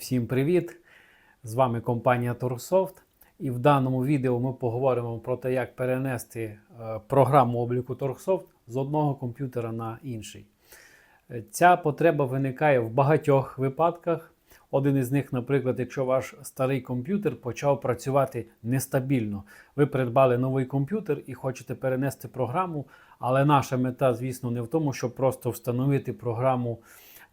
Всім привіт! З вами компанія Торсофт. І в даному відео ми поговоримо про те, як перенести е, програму обліку Торсофт з одного комп'ютера на інший. Е, Ця потреба виникає в багатьох випадках. Один із них, наприклад, якщо ваш старий комп'ютер почав працювати нестабільно. Ви придбали новий комп'ютер і хочете перенести програму, але наша мета, звісно, не в тому, щоб просто встановити програму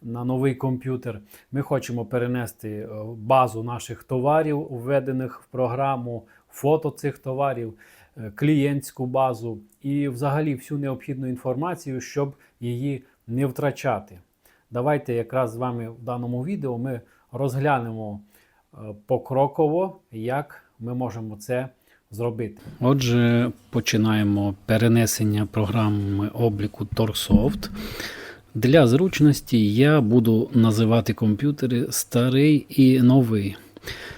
на новий комп'ютер. Ми хочемо перенести е, базу наших товарів, введених в програму, фото цих товарів, е, клієнтську базу і взагалі всю необхідну інформацію, щоб її не втрачати. Давайте якраз з вами в даному відео ми розглянемо е, покроково, як ми можемо це зробити. Отже, починаємо перенесення програми обліку Торсофт. Для зручності я буду називати комп'ютери старий і новий.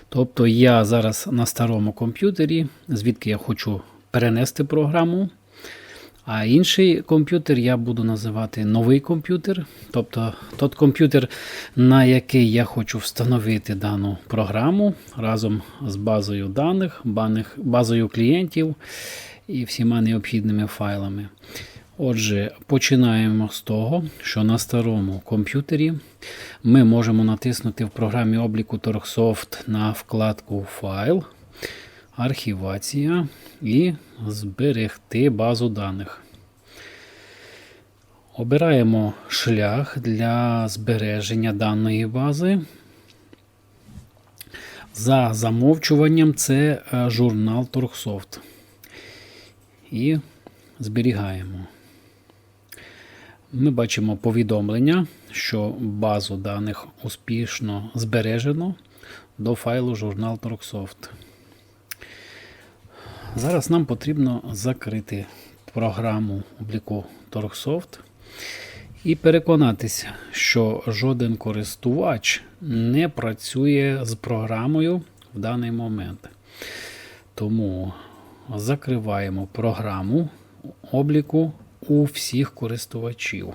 Тобто я зараз на старому комп'ютері, звідки я хочу перенести програму. А інший комп'ютер я буду називати новий комп'ютер. Тобто той комп'ютер, на який я хочу встановити дану програму разом з базою даних, базою клієнтів і всіма необхідними файлами. Отже, починаємо з того, що на старому комп'ютері ми можемо натиснути в програмі обліку Торксофт на вкладку Файл, Архівація і зберегти базу даних. Обираємо шлях для збереження даної бази. За замовчуванням це е, журнал Торксофт. І зберігаємо. Ми бачимо повідомлення, що базу даних успішно збережено до файлу журнал Торксофт. Зараз нам потрібно закрити програму обліку Торксофт і переконатися, що жоден користувач не працює з програмою в даний момент. Тому закриваємо програму обліку у всіх користувачів.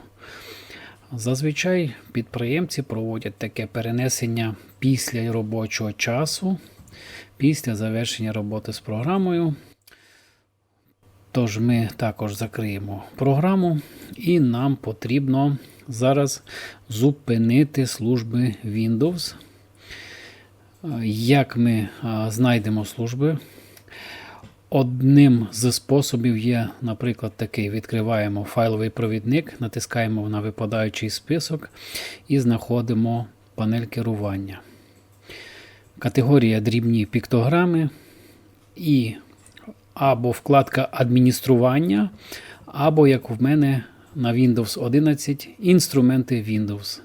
Зазвичай підприємці проводять таке перенесення після робочого часу, після завершення роботи з програмою. Тож ми також закриємо програму, і нам потрібно зараз зупинити служби Windows. Як ми знайдемо служби? Одним з способів є, наприклад, такий: відкриваємо файловий провідник, натискаємо на випадаючий список і знаходимо панель керування. Категорія дрібні піктограми і або вкладка адміністрування, або, як в мене на Windows 11, інструменти Windows.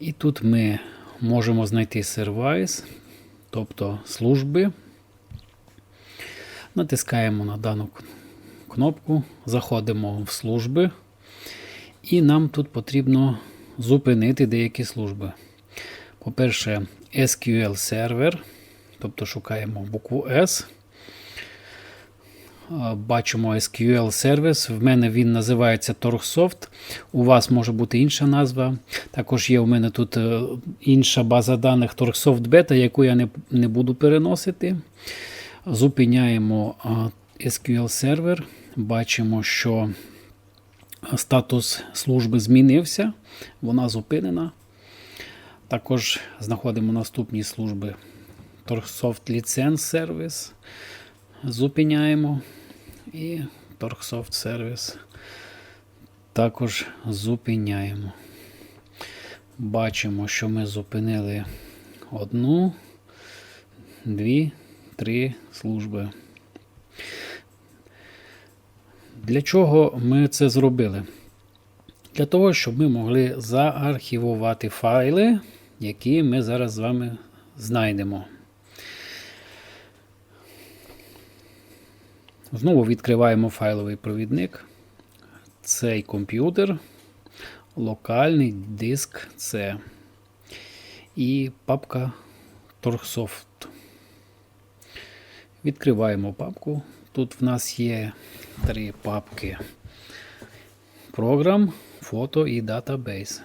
І тут ми можемо знайти сервайс, тобто служби. Натискаємо на дану кнопку, заходимо в служби, і нам тут потрібно зупинити деякі служби. По-перше, SQL сервер, тобто шукаємо букву S. Бачимо SQL сервіс. В мене він називається Torsoft. У вас може бути інша назва. Також є у мене тут е, інша база даних Torsoft Beta, яку я не, не буду переносити. Зупиняємо SQL сервер, бачимо, що статус служби змінився, вона зупинена. Також знаходимо наступні служби Torsoft License Service. Зупиняємо і Torsoft Service також зупиняємо. Бачимо, що ми зупинили одну, дві три служби. Для чого ми це зробили? Для того, щоб ми могли заархівувати файли, які ми зараз з вами знайдемо. Знову відкриваємо файловий провідник. Цей комп'ютер, локальний диск C і папка Torsoft. Відкриваємо папку. Тут в нас є три папки: програм, фото і датабейс.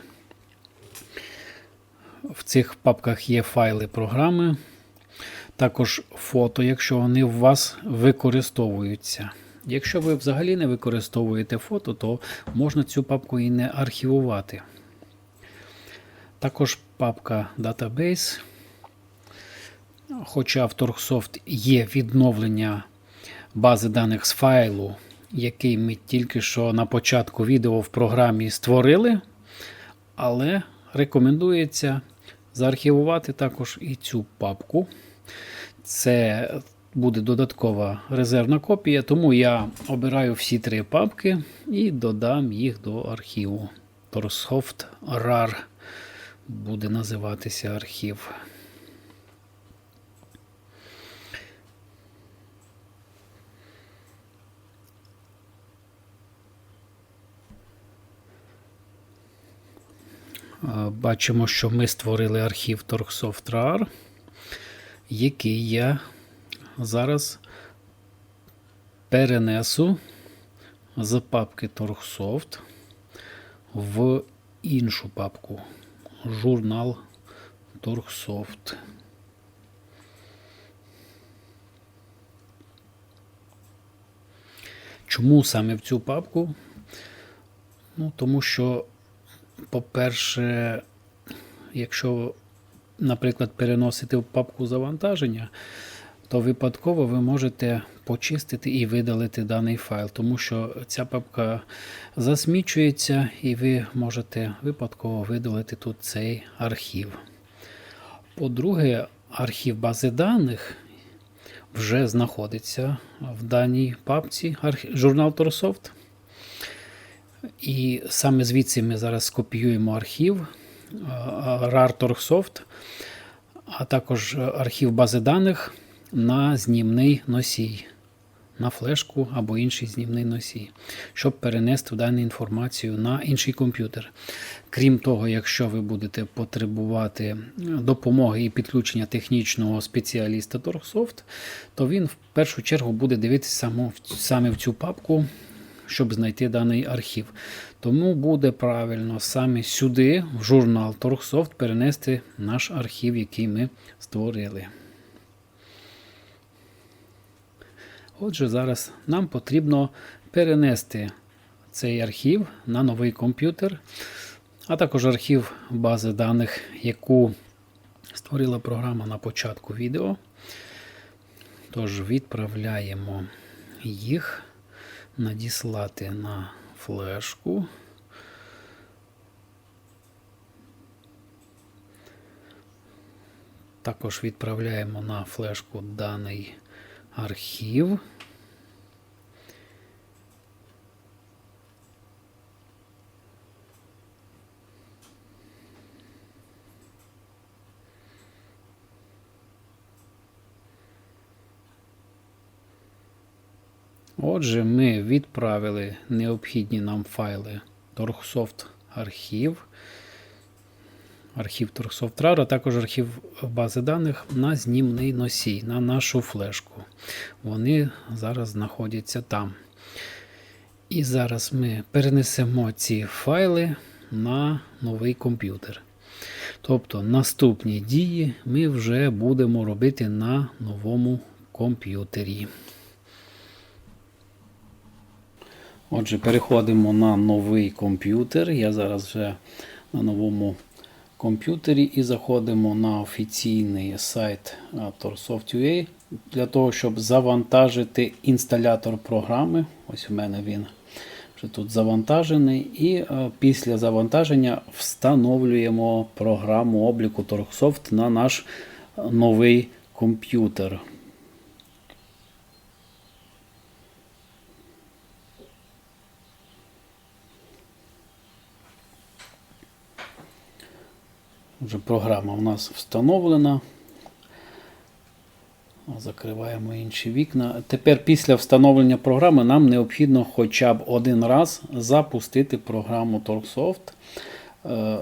В цих папках є файли програми, також фото, якщо вони у вас використовуються. Якщо ви взагалі не використовуєте фото, то можна цю папку і не архівувати. Також папка Database. Хоча в Торгсофт є відновлення бази даних з файлу, який ми тільки що на початку відео в програмі створили, але рекомендується заархівувати також і цю папку. Це буде додаткова резервна копія, тому я обираю всі три папки і додам їх до архіву. Torsoft RAR буде називатися архів. Бачимо, що ми створили архів Torsoft RAR, який я зараз перенесу з папки Torsoft в іншу папку журнал Torsoft. Чому саме в цю папку? Ну, тому що, по-перше, якщо, наприклад, переносити в папку завантаження, то випадково ви можете почистити і видалити даний файл, тому що ця папка засмічується, і ви можете випадково видалити тут цей архів. По-друге, архів бази даних вже знаходиться в даній папці журнал Торсофт. І саме звідси ми зараз скопіюємо архів RAR Torsoft, а також архів бази даних на знімний носій, на флешку або інший знімний носій, щоб перенести дану інформацію на інший комп'ютер. Крім того, якщо ви будете потребувати допомоги і підключення технічного спеціаліста Торгсофт, то він в першу чергу буде дивитися саме в цю папку. Щоб знайти даний архів. Тому буде правильно саме сюди, в журнал Торгсофт, перенести наш архів, який ми створили. Отже, зараз нам потрібно перенести цей архів на новий комп'ютер, а також архів бази даних, яку створила програма на початку відео. Тож відправляємо їх надіслати на флешку. Також відправляємо на флешку даний архів. Отже, ми відправили необхідні нам файли Торгсофт архів, архів Торгсофт RAR, а також архів бази даних на знімний носій, на нашу флешку. Вони зараз знаходяться там. І зараз ми перенесемо ці файли на новий комп'ютер. Тобто наступні дії ми вже будемо робити на новому комп'ютері. Отже, переходимо на новий комп'ютер. Я зараз вже на новому комп'ютері і заходимо на офіційний сайт Torsoft.ua для того, щоб завантажити інсталятор програми. Ось у мене він вже тут завантажений. І після завантаження встановлюємо програму обліку Torsoft на наш новий комп'ютер. Вже програма у нас встановлена. Закриваємо інші вікна. Тепер після встановлення програми нам необхідно хоча б один раз запустити програму Torsoft. Е,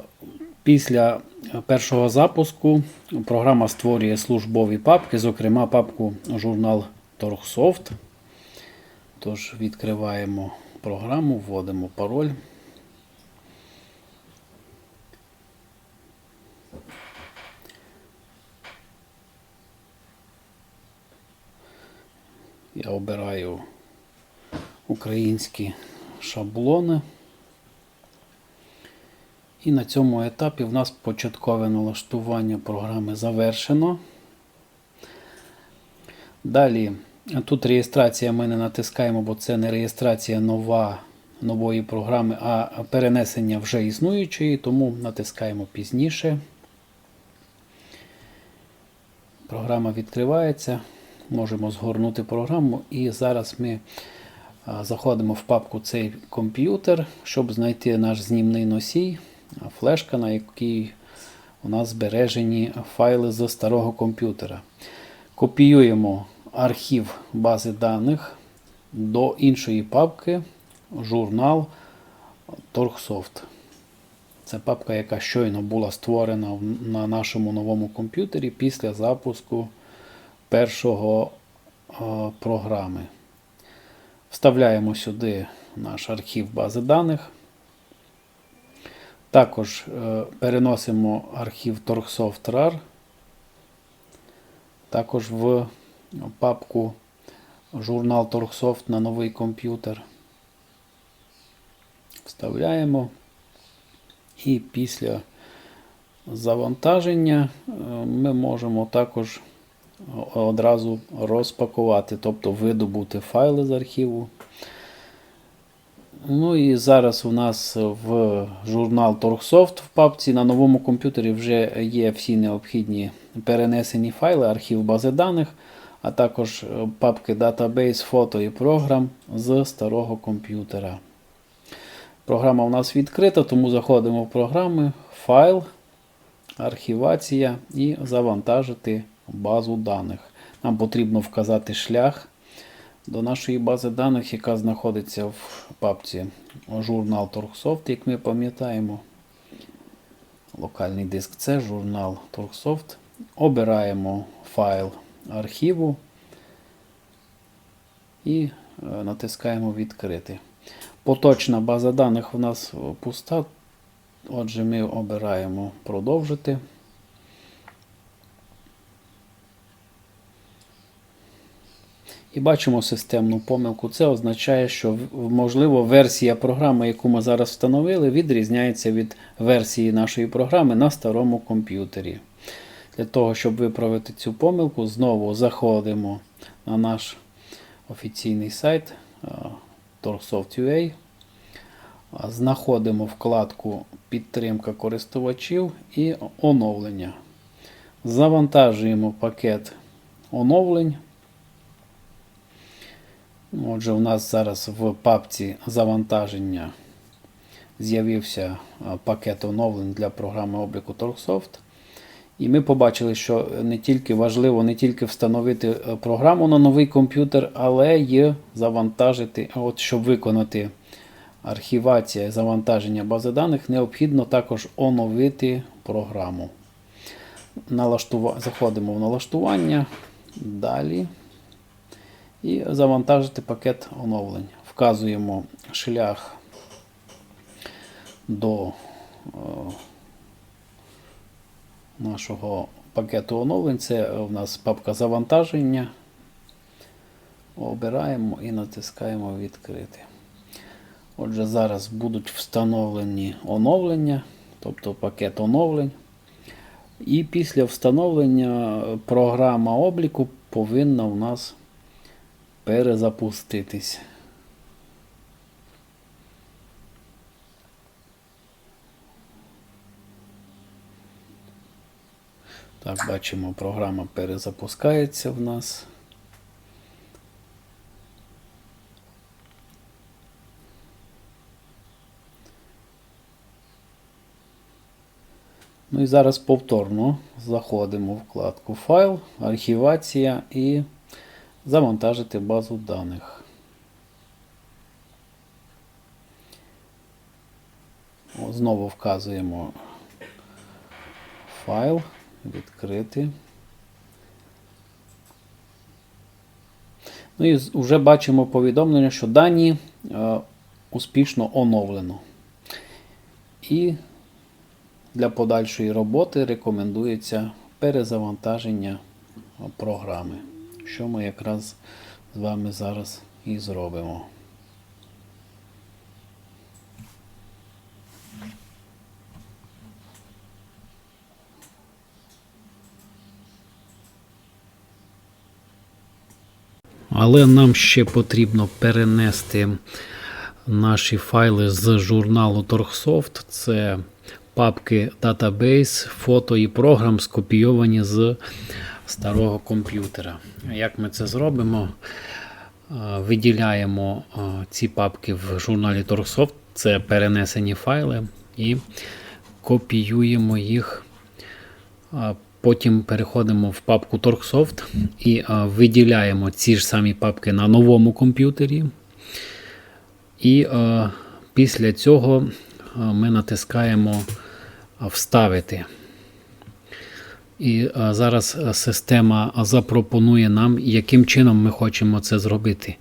після першого запуску програма створює службові папки, зокрема папку журнал Torsoft. Тож відкриваємо програму, вводимо пароль. Я обираю українські шаблони. І на цьому етапі в нас початкове налаштування програми завершено. Далі, тут реєстрація ми не натискаємо, бо це не реєстрація нова, нової програми, а перенесення вже існуючої, тому натискаємо пізніше. Програма відкривається. Можемо згорнути програму. І зараз ми заходимо в папку цей комп'ютер, щоб знайти наш знімний носій, флешка, на якій у нас збережені файли з старого комп'ютера. Копіюємо архів бази даних до іншої папки журнал Торгсофт. Це папка, яка щойно була створена на нашому новому комп'ютері після запуску першого програми. Вставляємо сюди наш архів бази даних. Також е, переносимо архів Torgsoft RAR також в папку журнал Торгсофт на новий комп'ютер. Вставляємо. І після завантаження е, ми можемо також одразу розпакувати, тобто видобути файли з архіву. Ну і зараз у нас в журнал Торгсофт в папці на новому комп'ютері вже є всі необхідні перенесені файли, архів бази даних, а також е, папки Database, фото і програм з старого комп'ютера. Програма у нас відкрита, тому заходимо в програми, файл, архівація і завантажити базу даних. Нам потрібно вказати шлях до нашої бази даних, яка знаходиться в папці журнал Торгсофт, як ми пам'ятаємо. Локальний диск це журнал Торгсофт. Обираємо файл архіву і е, натискаємо відкрити. Поточна база даних у нас пуста. Отже, ми обираємо продовжити. І бачимо системну помилку. Це означає, що можливо версія програми, яку ми зараз встановили, відрізняється від версії нашої програми на старому комп'ютері. Для того, щоб виправити цю помилку, знову заходимо на наш офіційний сайт Torsoft.ua. Знаходимо вкладку Підтримка користувачів і оновлення. Завантажуємо пакет оновлень. Отже, у нас зараз в папці завантаження з'явився пакет оновлень для програми обліку Torsoft. І ми побачили, що не тільки важливо не тільки встановити програму на новий комп'ютер, але й завантажити, от щоб виконати архівація завантаження бази даних, необхідно також оновити програму. Налаштува... Заходимо в налаштування. Далі. І завантажити пакет оновлень. Вказуємо шлях до нашого пакету оновлень. Це у нас папка завантаження. Обираємо і натискаємо відкрити. Отже, зараз будуть встановлені оновлення, тобто пакет оновлень. І після встановлення програма обліку повинна у нас перезапуститись. Так, бачимо, програма перезапускається в нас. Ну і зараз повторно заходимо в вкладку Файл, архівація і завантажити базу даних. Знову вказуємо файл, відкрити. Ну і вже бачимо повідомлення, що дані е, успішно оновлено. І для подальшої роботи рекомендується перезавантаження програми, що ми якраз з вами зараз і зробимо. Але нам ще потрібно перенести наші файли з журналу Торгсофт. Це папки Database, фото і програм скопійовані з старого комп'ютера. Як ми це зробимо? Е, Виділяємо е, ці папки в журналі Торгсофт, це перенесені файли, і копіюємо їх. Потім переходимо в папку Торгсофт і виділяємо ці ж самі папки на новому комп'ютері. І після цього ми натискаємо Вставити. І зараз система запропонує нам, яким чином ми хочемо це зробити.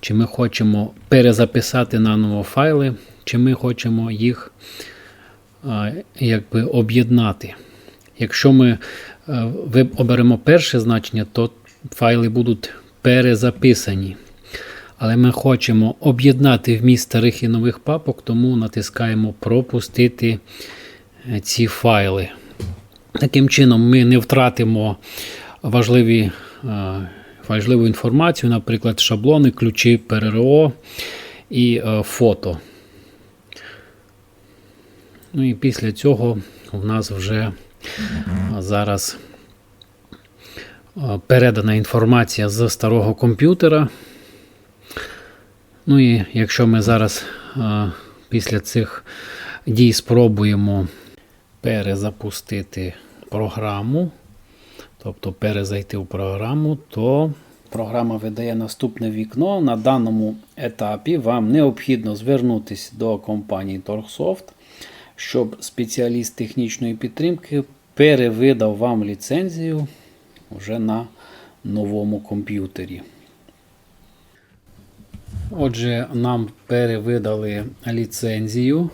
Чи ми хочемо перезаписати наново файли, чи ми хочемо їх якби об'єднати. Якщо ми е, оберемо перше значення, то файли будуть перезаписані. Але ми хочемо об'єднати вміст старих і нових папок, тому натискаємо Пропустити е, ці файли. Таким чином, ми не втратимо важливі, е, важливу інформацію, наприклад, шаблони, ключі ПРРО і е, фото. Ну і після цього в нас вже зараз передана інформація з старого комп'ютера. Ну і якщо ми зараз після цих дій спробуємо перезапустити програму, тобто перезайти в програму, то програма видає наступне вікно. На даному етапі вам необхідно звернутися до компанії Торгсофт щоб спеціаліст технічної підтримки перевидав вам ліцензію вже на новому комп'ютері. Отже, нам перевидали ліцензію.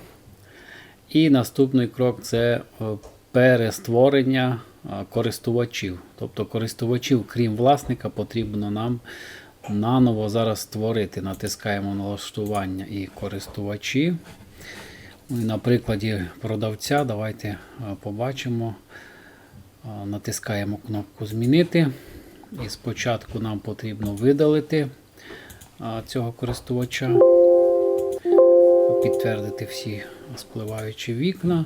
І наступний крок це е, перестворення е, користувачів. Тобто користувачів, крім власника, потрібно нам наново зараз створити. Натискаємо налаштування і користувачі. Ну На прикладі продавця давайте е, побачимо. Натискаємо кнопку Змінити. І спочатку нам потрібно видалити цього користувача, підтвердити всі спливаючі вікна.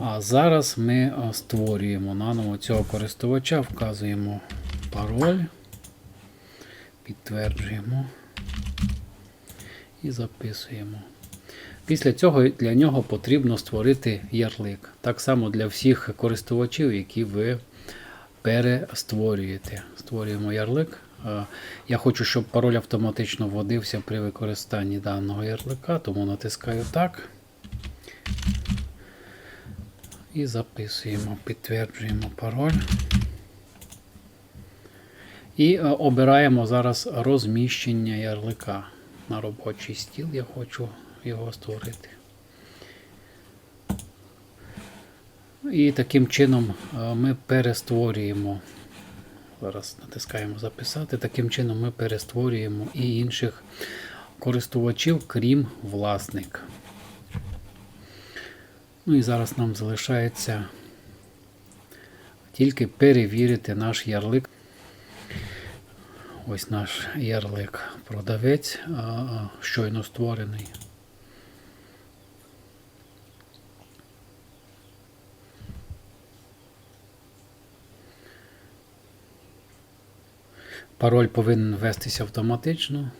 А зараз ми створюємо наново цього користувача, вказуємо пароль, підтверджуємо і записуємо. Після цього для нього потрібно створити ярлик. Так само для всіх користувачів, які ви перестворюєте. Створюємо ярлик. Я хочу, щоб пароль автоматично вводився при використанні даного ярлика, тому натискаю так. І записуємо, підтверджуємо пароль. І обираємо зараз розміщення ярлика на робочий стіл. Я хочу його створити. І таким чином е, ми перестворюємо. Зараз натискаємо записати. Таким чином ми перестворюємо і інших користувачів, крім власник. Ну і зараз нам залишається тільки перевірити наш ярлик. Ось наш ярлик продавець, щойно створений. Пароль повинен ввестися автоматично.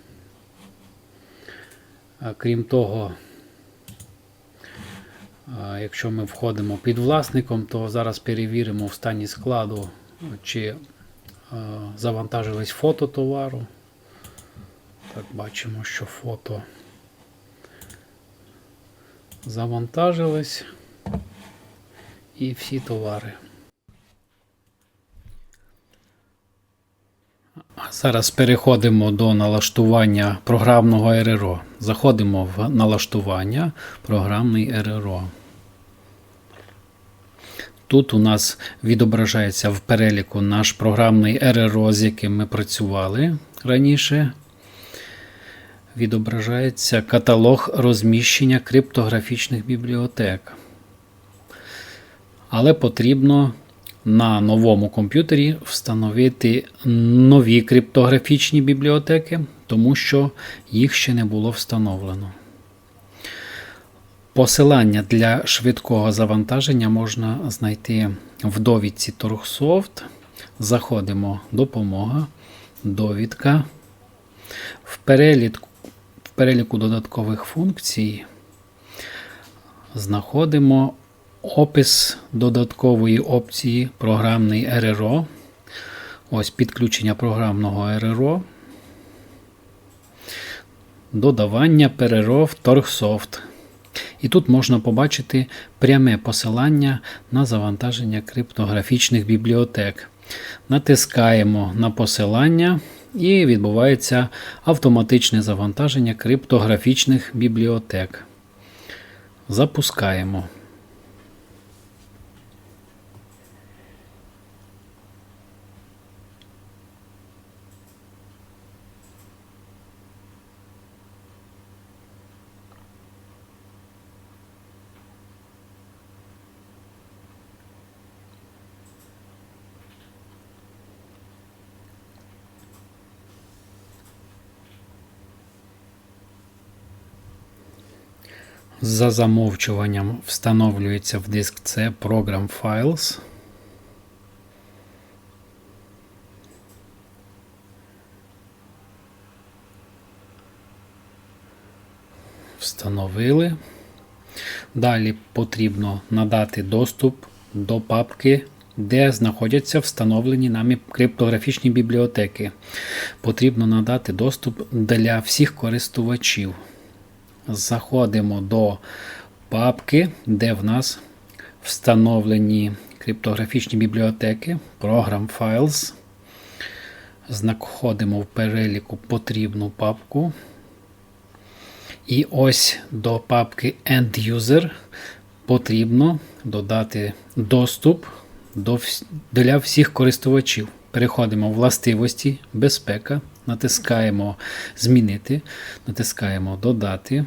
Крім того, якщо ми входимо під власником, то зараз перевіримо в стані складу, чи завантажились фото товару. Так, бачимо, що фото завантажились і всі товари. Зараз переходимо до налаштування програмного РРО. Заходимо в налаштування програмний РРО. Тут у нас відображається в переліку наш програмний РРО, з яким ми працювали. раніше відображається каталог розміщення криптографічних бібліотек. Але потрібно на новому комп'ютері встановити нові криптографічні бібліотеки, тому що їх ще не було встановлено. Посилання для швидкого завантаження можна знайти в довідці Торгсофт. Заходимо Допомога, довідка. В переліку, в переліку додаткових функцій знаходимо опис додаткової опції програмний РРО. Ось підключення програмного РРО. Додавання ПРРО в Торгсофт. І тут можна побачити пряме посилання на завантаження криптографічних бібліотек. Натискаємо на посилання і відбувається автоматичне завантаження криптографічних бібліотек. Запускаємо. За замовчуванням встановлюється в диск C Program Files. Встановили. Далі потрібно надати доступ до папки, де знаходяться встановлені нами криптографічні бібліотеки. Потрібно надати доступ для всіх користувачів заходимо до папки, де в нас встановлені криптографічні бібліотеки, Program Files. Знаходимо в переліку потрібну папку. І ось до папки End User потрібно додати доступ до, для всіх користувачів. Переходимо в властивості, безпека, натискаємо Змінити, натискаємо Додати.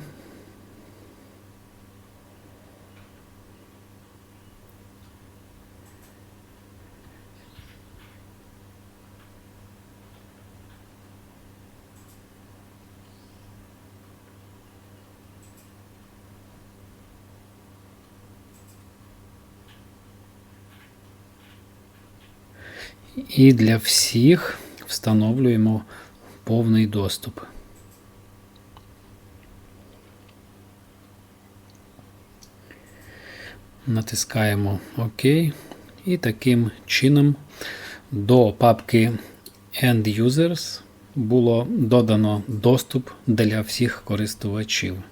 І для всіх встановлюємо повний доступ. Натискаємо ОК. І таким чином до папки End Users було додано доступ для всіх користувачів.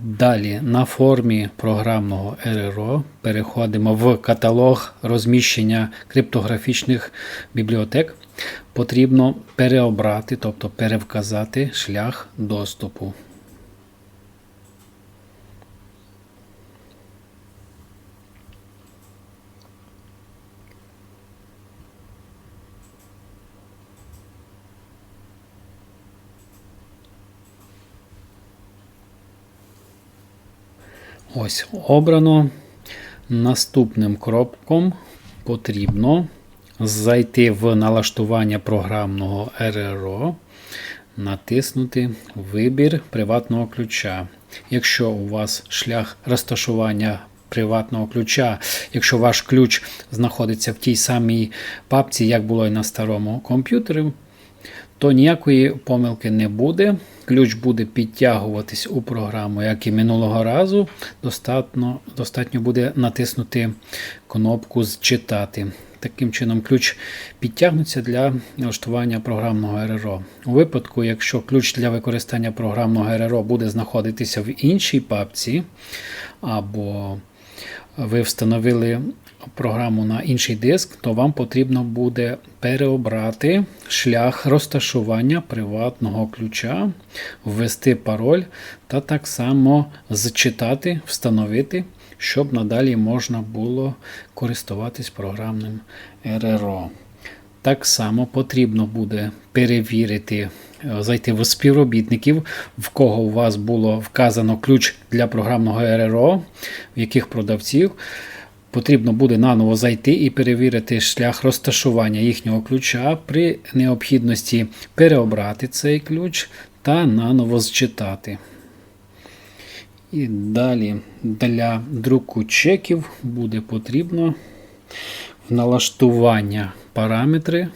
Далі на формі програмного РРО переходимо в каталог розміщення криптографічних бібліотек. Потрібно переобрати, тобто перевказати шлях доступу. Ось обрано. Наступним кроком потрібно зайти в налаштування програмного РРО, натиснути Вибір приватного ключа. Якщо у вас шлях розташування приватного ключа, якщо ваш ключ знаходиться в тій самій папці, як було і на старому комп'ютері, то ніякої помилки не буде. Ключ буде підтягуватись у програму, як і минулого разу. Достатньо достатньо буде натиснути кнопку Зчитати. Таким чином, ключ підтягнеться для налаштування програмного РРО. У випадку, якщо ключ для використання програмного РРО буде знаходитися в іншій папці, або ви встановили програму на інший диск, то вам потрібно буде переобрати шлях розташування приватного ключа, ввести пароль та так само зчитати, встановити, щоб надалі можна було користуватись програмним РРО. Так само потрібно буде перевірити, е, зайти в співробітників, в кого у вас було вказано ключ для програмного РРО, в яких продавців. Потрібно буде наново зайти і перевірити шлях розташування їхнього ключа при необхідності переобрати цей ключ та наново зчитати. І далі для друку чеків буде потрібно в налаштування параметри.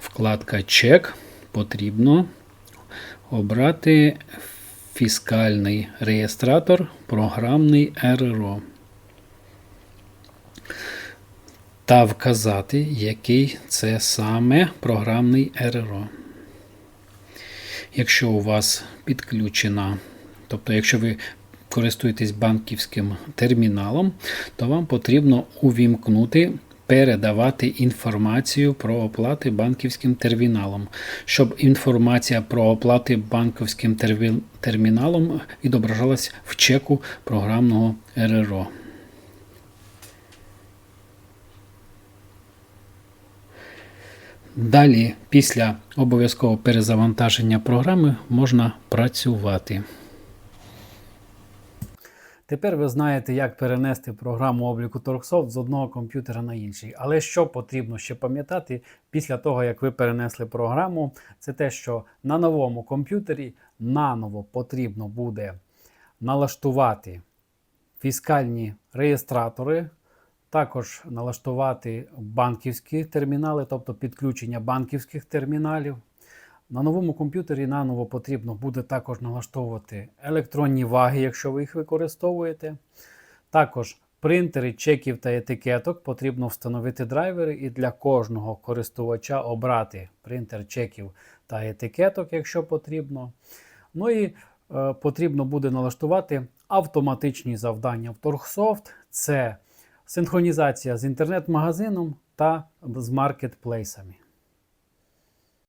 Вкладка чек потрібно обрати фіскальний реєстратор, програмний РРО. Та вказати, який це саме програмний РРО. Якщо у вас підключена, тобто, якщо ви користуєтесь банківським терміналом, то вам потрібно увімкнути передавати інформацію про оплати банківським терміналом, щоб інформація про оплати банківським терміналом відображалась в чеку програмного РРО. Далі, після обов'язкового перезавантаження програми, можна працювати. Тепер ви знаєте, як перенести програму обліку Торксофт з одного комп'ютера на інший. Але що потрібно ще пам'ятати після того, як ви перенесли програму, це те, що на новому комп'ютері наново потрібно буде налаштувати фіскальні реєстратори, також налаштувати банківські термінали, тобто підключення банківських терміналів. На новому комп'ютері наново потрібно буде також налаштовувати електронні ваги, якщо ви їх використовуєте. Також принтери чеків та етикеток потрібно встановити драйвери і для кожного користувача обрати принтер чеків та етикеток, якщо потрібно. Ну і е, потрібно буде налаштувати автоматичні завдання в Торгсофт. Це синхронізація з інтернет-магазином та з маркетплейсами.